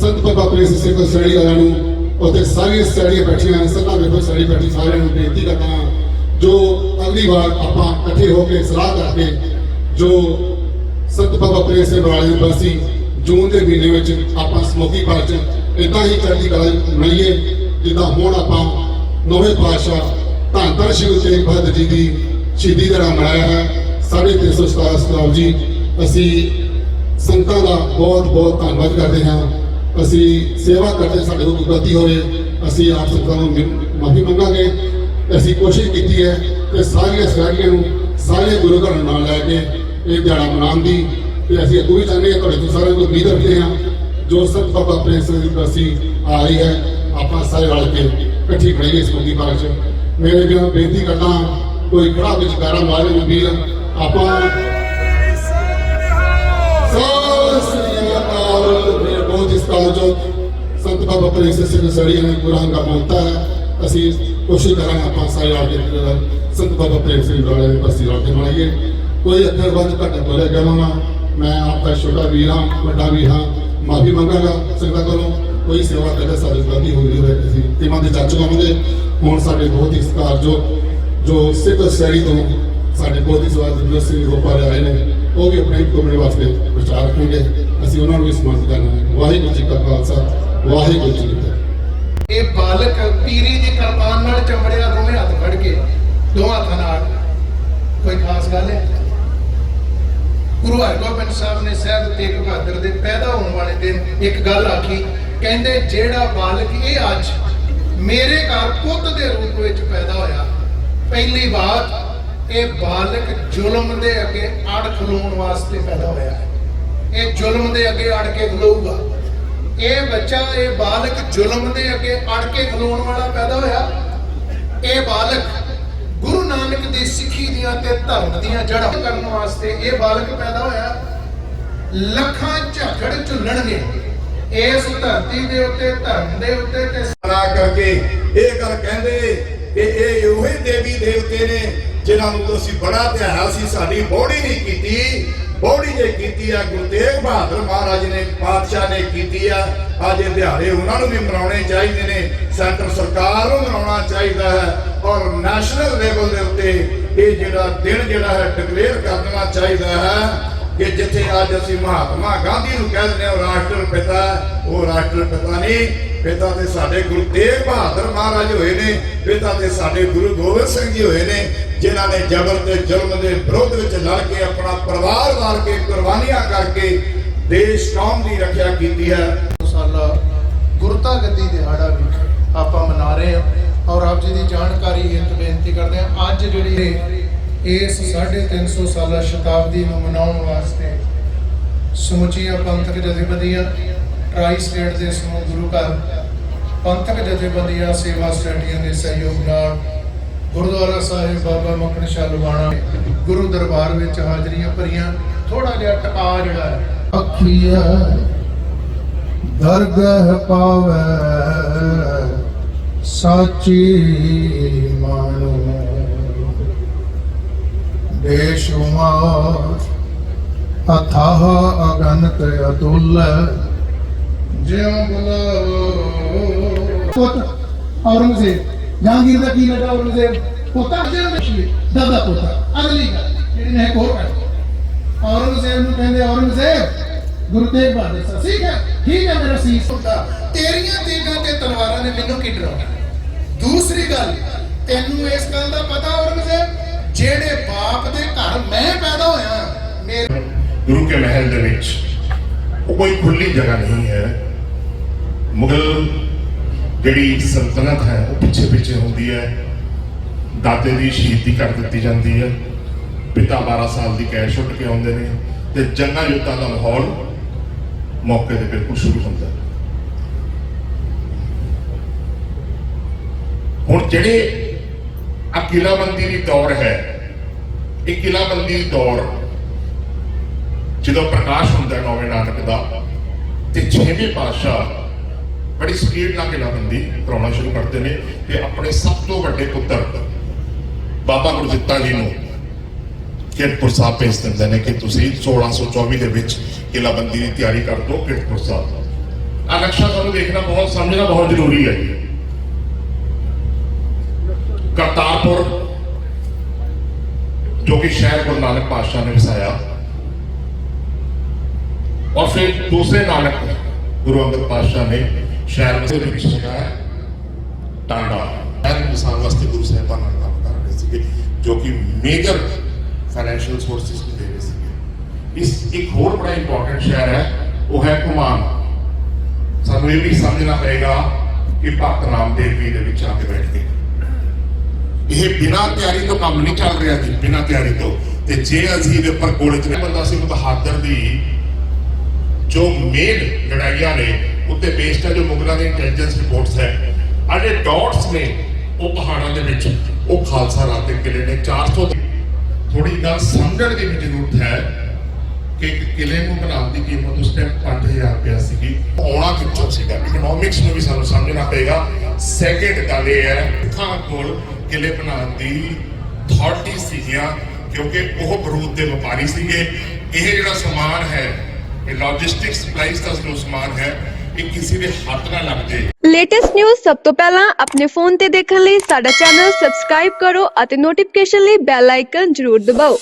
ਸੰਤ ਬਾਬਾ ਪ੍ਰੇਮ ਸਿੰਘ ਸੜੀ ਵਾਲਿਆਂ ਨੂੰ ਉੱਥੇ ਸਾਰੀਆਂ ਸੜੀਆਂ ਬੈਠੀਆਂ ਹਨ ਸਭਾ ਵੇਖੋ ਸੜੀ ਬੈਠੀ, ਸਾਰਿਆਂ ਨੂੰ ਬੇਨਤੀ ਕਰਦਾ ਹਾਂ, ਜੋ ਅਗਲੀ ਵਾਰ ਆਪਾਂ ਇਕੱਠੇ ਹੋ ਕੇ ਸਲਾਹ ਕਰਕੇ ਜੋ ਸੰਤ ਬਾਬਾ ਪ੍ਰੇਮ ਸਿੰਘ ਵਾਲੇ ਦੀ ਜੂਨ ਦੇ ਮਹੀਨੇ ਵਿੱਚ ਆਪਾਂ ਸਮੋਕੀ ਪਾਰਕ ਚ ਇਦਾਂ ਹੀ ਚੜ੍ਹਦੀ ਕਲਾ ਬਣਾਈਏ, ਜਿੱਦਾਂ ਹੁਣ ਆਪਾਂ ਨੋਵੇਂ ਪਾਤਸ਼ਾਹ ਧੰਨ ਧੰਨ ਸ਼੍ਰੀ ਤੇਗ ਬਹਾਦਰ ਜੀ ਦੀ ਸ਼ਹੀਦੀ ਦਾ ਮਨਾਇਆ ਹੈ। ਸਾਢੇ ਤਿੰਨ ਸੌ ਸਤਾਰਾਂ ਜੀ, ਅਸੀਂ ਸੰਤਾਂ ਦਾ ਬਹੁਤ ਬਹੁਤ ਧੰਨਵਾਦ ਕਰਦੇ ਹਾਂ। ਅਸੀਂ ਸੇਵਾ ਕਰਦੇ ਸਾਡੇ ਕੋਲ ਕੋਈ ਗਲਤੀ ਹੋਵੇ ਅਸੀਂ ਆਪ ਸੰਤਾਂ ਨੂੰ ਮਾਫੀ ਮੰਗਾਂਗੇ। ਅਸੀਂ ਕੋਸ਼ਿਸ਼ ਕੀਤੀ ਹੈ ਕਿ ਸਾਰੀਆਂ ਸਹਿਗੀਆਂ ਨੂੰ ਸਾਰੇ ਗੁਰੂ ਘਰ ਨੂੰ ਨਾਲ ਲੈ ਕੇ ਇਹ ਦਿਹਾੜਾ ਮਨਾਉਣ ਦੀ। ਤੇ ਅਸੀਂ ਅੱਗੋਂ ਵੀ ਚਾਹੁੰਦੇ ਹਾਂ ਤੁਹਾਡੇ ਤੋਂ ਸਾਰਿਆਂ ਨੂੰ ਉਮੀਦ ਰੱਖਦੇ ਹਾਂ ਜੋ ਸਭ ਬਾਬਾ ਪ੍ਰੇਮ ਸਿੰਘ ਦੀ ਬਰਸੀ ਆ ਰਹੀ ਹੈ ਆਪਾਂ ਸਾਰੇ ਰਲ ਕੇ ਇਕੱਠੀ ਬਣਾਈਏ ਇਸ ਮੁੱਦੀ ਪਾਰਕ 'ਚ। ਮੇਰੇ ਵੀ ਬੇਨਤੀ ਕਰਦਾ ਹਾਂ, ਕੋਈ ਖੜਾ ਵਿੱਚ ਗਾਰਾ ਮਾਰੇ ਨੂੰ ਵੀਰ ਆਪਾਂ ਬਹੁਤ ਇਸ ਸੰਤ ਬਾਬਾ ਪ੍ਰੇਮ ਸਿੰਘ ਸੜੀ ਨੇ ਗੁਰਾਂ ਦਾ ਬੋਲਤਾ ਹੈ। ਅਸੀਂ ਕੋਸ਼ਿਸ਼ ਕਰਾਂਗੇ ਆਪਾਂ ਸਾਰੇ ਆ ਕੇ ਸੰਤ ਬਾਬਾ ਪ੍ਰੇਮ ਸਿੰਘ ਵਾਲੇ ਦੀ ਬਸਤੀ ਰਲ ਕੇ ਕੋਈ ਅੱਖਰ ਬੰਦ ਘੱਟ ਬੋਲਿਆ ਜਾਵਾਂਗਾ। ਮੈਂ ਆਪ ਦਾ ਛੋਟਾ ਵੀਰ ਹਾਂ, ਵੱਡਾ ਵੀ ਹਾਂ, ਮਾਫੀ ਮੰਗਾਂਗਾ ਸੰਗਤਾਂ ਕੋਲੋਂ। ਕੋਈ ਸੇਵਾ ਕਰਦੇ ਸਾਡੀ ਗਲਤੀ ਹੋਈ ਹੋਵੇ। ਅਸੀਂ ਤੇਮਾਂ ਦੇ ਜੱਜ ਕਰਾਂਗੇ ਹੁਣ ਸਾਡੇ ਬਹੁਤ ਹੀ ਸਤਿਕਾਰਯੋਗ ਜੋ ਸਿੱਖ ਸੈਣੀ ਤੋਂ ਸਾਡੇ ਬਹੁਤ ਹੀ ਸਵਾਲ ਜੀ ਸਿੰਘ ਗੋਪਾਲ ਆਏ ਨੇ, ਉਹ ਵੀ ਆਪਣੇ ਕਮਰੇ ਵਾਸਤੇ ਵਿਚਾਰ ਰੱਖਣਗੇ। ਅਸੀਂ ਉਹਨਾਂ ਨੂੰ ਵੀ ਸਨਮਾਨਿਤ ਕਰਨਾ ਵਾਹਿਗੁਰੂ ਜੀ ਕਾ ਖਾਲਸਾ, ਵਾਹਿਗੁਰੂ ਜੀ ਕੀ ਫਤਿਹ। ਇਹ ਬਾਲਕ ਪੀਰੀ ਦੀ ਕਿਰਪਾਨ ਨਾਲ ਚੰਬੜਿਆ ਦੋਵੇਂ ਹੱਥ ਫੜ ਕੇ ਦੋਹਾਂ ਹੱਥਾਂ ਨਾਲ। ਕੋਈ ਖਾਸ ਗੱਲ ਹੈ? ਗੁਰੂ ਹਰਗੋਬਿੰਦ ਸਾਹਿਬ ਨੇ ਸਹਿਬ ਤੇਗ ਬਹਾਦਰ ਦੇ ਪੈਦਾ ਹੋਣ ਵਾਲੇ ਦਿਨ ਇੱਕ ਗੱਲ ਆਖੀ। ਕਹਿੰਦੇ, ਜਿਹੜਾ ਬਾਲਕ ਇਹ ਅੱਜ ਮੇਰੇ ਘਰ ਪੁੱਤ ਦੇ ਰੂਪ ਵਿੱਚ ਪੈਦਾ ਹੋਇਆ, ਪਹਿਲੀ ਵਾਰ ਇਹ ਬਾਲਕ ਜ਼ੁਲਮ ਦੇ ਅੱਗੇ ਅੜ ਖਲੋਣ ਵਾਸਤੇ ਪੈਦਾ ਹੋਇਆ ਹੈ। ਇਹ ਜ਼ੁਲਮ ਦੇ ਅੱਗੇ ਅੜ ਕੇ ਖਲੋਊਗਾ। ਇਹ ਬੱਚਾ, ਇਹ ਬਾਲਕ ਜ਼ੁਲਮ ਦੇ ਅੱਗੇ ਅੜ ਕੇ ਖਲੋਣ ਵਾਲਾ ਪੈਦਾ ਹੋਇਆ। ਇਹ ਬਾਲਕ ਗੁਰੂ ਨਾਨਕ ਦੀ ਸਿੱਖੀ ਦੀਆਂ ਤੇ ਧਰਮ ਦੀਆਂ ਜੜ੍ਹਾਂ ਕਰਨ ਵਾਸਤੇ ਇਹ ਬਾਲਕ ਪੈਦਾ ਹੋਇਆ। ਲੱਖਾਂ ਝਗੜ ਝੁੱਲਣਗੇ। ਇਸ ਧਰਤੀ ਦੇ ਉੱਤੇ, ਧਰਮ ਦੇ ਉੱਤੇ ਤੇ ਨਾ ਕਰਕੇ ਇਹ ਗੱਲ ਕਹਿੰਦੇ ਕਿ ਇਹ ਉਹੀ ਦੇਵੀ ਦੇਵਤੇ ਨੇ ਜਿਨ੍ਹਾਂ ਨੂੰ ਤੁਸੀਂ ਬੜਾ ਧਿਆਇਆ ਸੀ ਸਾਡੀ ਬੋੜੀ ਨਹੀਂ ਕੀਤੀ। ਬੋੜੀ ਜੇ ਕੀਤੀ ਆ, ਗੁਰੂ ਤੇਗ ਬਹਾਦਰ ਮਹਾਰਾਜ ਨੇ, ਪਾਤਸ਼ਾਹ ਨੇ ਕੀਤੀ ਆ। ਅੱਜ ਇਹ ਦਿਹਾੜੇ ਉਹਨਾਂ ਨੂੰ ਵੀ ਮਨਾਉਣੇ ਚਾਹੀਦੇ ਨੇ। ਸੈਂਟਰ ਸਰਕਾਰ ਨੂੰ ਮਨਾਉਣਾ ਚਾਹੀਦਾ ਹੈ ਔਰ ਨੈਸ਼ਨਲ ਲੈਵਲ ਦੇ ਉੱਤੇ ਇਹ ਜਿਹੜਾ ਦਿਨ ਜਿਹੜਾ ਹੈ, ਡਿਕਲੇਅਰ ਕਰਨਾ ਚਾਹੀਦਾ ਹੈ। ਕਿ ਜਿੱਥੇ ਅੱਜ ਅਸੀਂ ਮਹਾਤਮਾ ਗਾਂਧੀ ਨੂੰ ਕਹਿ ਦਿੰਦੇ ਹਾਂ ਰਾਸ਼ਟਰ ਪਿਤਾ, ਉਹ ਰਾਸ਼ਟਰ ਪਿਤਾ ਨਹੀਂ, ਪਿਤਾ ਤੇ ਸਾਡੇ ਗੁਰੂ ਤੇਗ ਬਹਾਦਰ ਮਹਾਰਾਜ ਹੋਏ ਨੇ, ਪਿਤਾ ਤੇ ਸਾਡੇ ਗੁਰੂ ਗੋਬਿੰਦ ਸਿੰਘ ਜੀ ਹੋਏ ਨੇ, ਜਿਨ੍ਹਾਂ ਨੇ ਜ਼ਬਰ ਤੇ ਜ਼ੁਲਮ ਦੇ ਵਿਰੋਧ ਵਿੱਚ ਲੜ ਕੇ ਆਪਣਾ ਪਰਿਵਾਰ ਵਾਰ ਕੇ ਕੁਰਬਾਨੀਆਂ ਕਰਕੇ ਦੇਸ਼ ਕੌਮ ਦੀ ਰੱਖਿਆ ਕੀਤੀ ਹੈ। ਸਾਲਾ ਗੁਰਤਾ ਗੱਦੀ ਦਿਹਾੜਾ ਵੀ ਆਪਾਂ ਮਨਾ ਰਹੇ ਹਾਂ ਔਰ ਆਪ ਜੀ ਦੀ ਜਾਣਕਾਰੀ ਹਿੱਤ ਬੇਨਤੀ ਕਰਦੇ ਹਾਂ, ਅੱਜ ਜਿਹੜੀ ਇਸ 350 ਸਾਲਾ ਸ਼ਤਾਬਦੀ ਨੂੰ ਮਨਾਉਣ ਵਾਸਤੇ ਸਮੁੱਚੀਆਂ ਪੰਥਕ ਜਥੇਬੰਦੀਆਂ ਟਰਾਈ ਸਟੇਟ ਦੇ ਸਮੂਹ ਗੁਰੂ ਘਰ, ਪੰਥਕ ਜਥੇਬੰਦੀਆਂ, ਸੇਵਾ ਸਟੇਡੀਆਂ ਦੇ ਸਹਿਯੋਗ ਨਾਲ ਗੁਰਦੁਆਰਾ ਸਾਹਿਬ ਬਾਬਾ ਮੱਖਣ ਸ਼ਾਹ ਲਵਾਣਾ ਗੁਰੂ ਦਰਬਾਰ ਵਿੱਚ ਹਾਜ਼ਰੀਆਂ ਭਰੀਆਂ। ਥੋੜਾ ਜਿਹਾ ਟਕਾ ਜਿਹੜਾ ਹੈ। ਅੱਖੀਆ ਦਰਗਹ ਪਾਵੈ, ਸਾਚੀ ਮਾਨੋ ਬੇਸ਼ੁਮਾਰ ਅਥਾਹ ਅਗਨਤ ਅਤੁੱਲ। ਜਿਉ ਬੁਲਾਵੋ ਪੁੱਤ, ਔਰੰਗਜ਼ੇਬ, ਜਹਾਂਗੀਰ ਦਾ ਕੀ ਦਾਦਾ ਪੁੱਤਾ ਅਗਲੀ ਗੱਲ, ਜਿਹੜੀ ਨੇ ਇੱਕ ਕਰ ਔਰੰਗਜ਼ੇਬ ਨੂੰ ਕਹਿੰਦੇ, ਔਰੰਗਜ਼ੇਬ, ਗੁਰੂ ਤੇਗ ਬਹਾਦਰ ਸਾਹਿਬ, ਠੀਕ ਹੈ? ਠੀਕ ਹੈ ਮੇਰਾ ਸੀਸ ਹੁੰਦਾ ਤੇਰੀਆਂ ਤੀਗਾਂ ਤੇ ਤਲਵਾਰਾਂ ਨੇ ਮੈਨੂੰ ਕੀ ਡਰਾਉਣਾ? ਦੂਸਰੀ ਗੱਲ, ਤੈਨੂੰ ਇਸ ਗੱਲ ਦਾ ਪਤਾ ਔਰੰਗਜ਼ੇਬ? ਜਿਹੜੇ ਬਾਪ ਦੇ ਘਰ ਮੈਂ ਪੈਦਾ ਹੋਇਆ, ਮੇਰੇ ਗੁਰੂ ਕੇ ਮਹਿਲ ਦੇ ਵਿੱਚ ਉਹ ਕੋਈ ਖੁੱਲੀ ਜਗ੍ਹਾ ਨਹੀਂ ਹੈ। ਮੁਗਲ ਜਿਹੜੀ ਸਲਤਨਤ ਹੈ, ਉਹ ਪਿੱਛੇ ਪਿੱਛੇ ਹੁੰਦੀ ਹੈ। ਦਾਦੇ ਦੀ ਸ਼ਹੀਦੀ ਕਰ ਦਿੱਤੀ ਜਾਂਦੀ ਹੈ। ਪਿਤਾ 12 ਸਾਲ ਦੀ ਕੈਦ ਛੁੱਟ ਕੇ ਆਉਂਦੇ ਨੇ ਤੇ ਜੰਗਾਂ ਯੁੱਧਾਂ ਦਾ ਮਾਹੌਲ ਮੌਕੇ ਤੇ ਬਿਲਕੁਲ ਸ਼ੁਰੂ ਹੁੰਦਾ ਹੁਣ ਜਿਹੜੇ ਆ ਕਿਲਾਬੰਦੀ ਦੀ ਦੌਰ ਹੈ ਇਹ ਕਿਲਾਬੰਦੀ ਦੀ ਦੌਰ, ਜਦੋਂ ਪ੍ਰਕਾਸ਼ ਹੁੰਦਾ ਹੈ ਨੌਵੇਂ ਨਾਨਕ ਦਾ, ਤੇ ਛੇਵੇਂ ਪਾਤਸ਼ਾਹ ਬੜੀ ਸਪੀਡ ਨਾਲ ਕਿਲਾਬੰਦੀ ਕਰਾਉਣਾ ਸ਼ੁਰੂ ਕਰਦੇ ਨੇ ਤੇ ਆਪਣੇ ਸਭ ਤੋਂ ਵੱਡੇ ਪੁੱਤਰ ਬਾਬਾ ਗੁਰਦਿੱਤਾ ਜੀ ਨੂੰ ਕਿਰਤਪੁਰ ਸਾਹਿਬ ਭੇਜ ਦਿੰਦੇ ਨੇ ਕਿ ਤੁਸੀਂ 1624 ਦੇ ਵਿੱਚ ਕਿਲਾਬੰਦੀ ਦੀ ਤਿਆਰੀ ਕਰ ਦਿਓ ਕਿਰਤਪੁਰ ਸਾਹਿਬ। ਆ ਨਕਸ਼ਾ ਤੁਹਾਨੂੰ ਦੇਖਣਾ ਬਹੁਤ, ਸਮਝਣਾ ਬਹੁਤ ਜ਼ਰੂਰੀ ਹੈ। ਕਰਤਾਰਪੁਰ ਜੋ ਕਿ ਸ਼ਹਿਰ ਗੁਰੂ ਨਾਨਕ ਪਾਤਸ਼ਾਹ ਨੇ ਵਸਾਇਆ और फिर दूसरे नानक गुरु अंगद पातशाह ने शहर में ਵਿੱਚ ਸਜਾਇਆ ਟਾਂਡਾ ਸ਼ਹਿਰ ਇਨਸਾਨ ਵਾਸਤੇ ਗੁਰੂ ਸਾਹਿਬਾਨ ਨਾਲ ਕੰਮ ਕਰ ਰਹੇ ਸੀਗੇ ਜੋ ਕਿ ਮੇਜਰ ਫਾਈਨੈਂਸ਼ੀਅਲ ਸੋਰਸਿਸ ਨੂੰ ਦੇ ਰਹੇ ਸੀਗੇ ਇਸ ਇੱਕ ਹੋਰ ਬੜਾ ਇੰਪੋਰਟੈਂਟ ਸ਼ਹਿਰ ਹੈ ਉਹ ਹੈ ਕੁਮਾਨ ਸਾਨੂੰ ਇਹ ਵੀ ਸਮਝਣਾ ਪਏਗਾ ਕਿ ਭਗਤ ਰਾਮਦੇਵ ਜੀ ਦੇ ਵਿੱਚ ਆ ਕੇ ਬੈਠ ਗਏ ਇਹ ਬਿਨਾਂ ਤਿਆਰੀ ਤੋਂ ਕੰਮ ਨਹੀਂ ਚੱਲ ਰਿਹਾ ਜੀ, ਬਿਨਾਂ ਤਿਆਰੀ ਤੋਂ। ਤੇ ਜੇ ਅਸੀਂ ਦੇ ਉੱਪਰ ਗੋਲੇ ਚ ਬੰਦਾ ਸਿੰਘ ਬਹਾਦਰ ਦੀ ਜੋ ਮੇਨ ਲੜਾਈਆਂ ਨੇ, ਉੱਤੇ ਬੇਸਡ ਹੈ ਜੋ ਮੁਗਲਾਂ ਦੀ ਇੰਟੈਲੀਜੈਂਸ ਰਿਪੋਰਟਸ ਹੈ। ਅਜੇ ਡਾਟਸ ਨੇ, ਉਹ ਪਹਾੜਾਂ ਦੇ ਵਿੱਚ, ਉਹ ਖਾਲਸਾ ਰਾਜ ਦੇ ਕਿਲੇ ਨੇ। 400 ਥੋੜੀ ਗੱਲ ਸਮਝਣ ਦੀ ਵੀ ਜ਼ਰੂਰਤ ਹੈ ਕਿ ਇੱਕ ਕਿਲੇ ਨੂੰ ਬਣਾਉਣ ਦੀ ਕੀਮਤ ਉਸ ਟਾਈਮ 5000 ਰੁਪਇਆ ਸੀਗੀ। ਆਉਣਾ ਕਿੱਥੋਂ ਸੀਗਾ? ਇਕਨੋਮਿਕਸ ਨੂੰ ਵੀ ਸਾਨੂੰ ਸਮਝਣਾ ਪਏਗਾ। ਸੈਕਿੰਡ ਗੱਲ ਇਹ ਹੈ ਖਾਂ ਕੋਲ ਕਿਲੇ ਬਣਾਉਣ ਦੀ ਅਥਾਰਟੀ ਸੀਗੀਆਂ, ਕਿਉਂਕਿ ਉਹ ਬਰੂਦ ਦੇ ਵਪਾਰੀ ਸੀਗੇ। ਇਹ ਜਿਹੜਾ ਸਮਾਨ ਹੈ, ਇਹ ਲੌਜਿਸਟਿਕ ਸਪਲਾਈਜ਼ ਦਾ ਜੋ ਸਮਾਨ ਹੈ, ਇਹ ਕਿਸੇ ਦੇ ਹੱਥ ਨਾ ਲੱਗ ਜੇ ਲੇਟੈਸਟ ਨਿਊਜ਼ ਸਭ ਤੋਂ ਪਹਿਲਾਂ ਆਪਣੇ ਫੋਨ ਤੇ ਦੇਖਣ ਲਈ ਸਾਡਾ ਚੈਨਲ ਸਬਸਕ੍ਰਾਈਬ ਕਰੋ ਅਤੇ ਨੋਟੀਫਿਕੇਸ਼ਨ ਲਈ ਬੈਲ ਆਈਕਨ ਜ਼ਰੂਰ ਦਬਾਓ।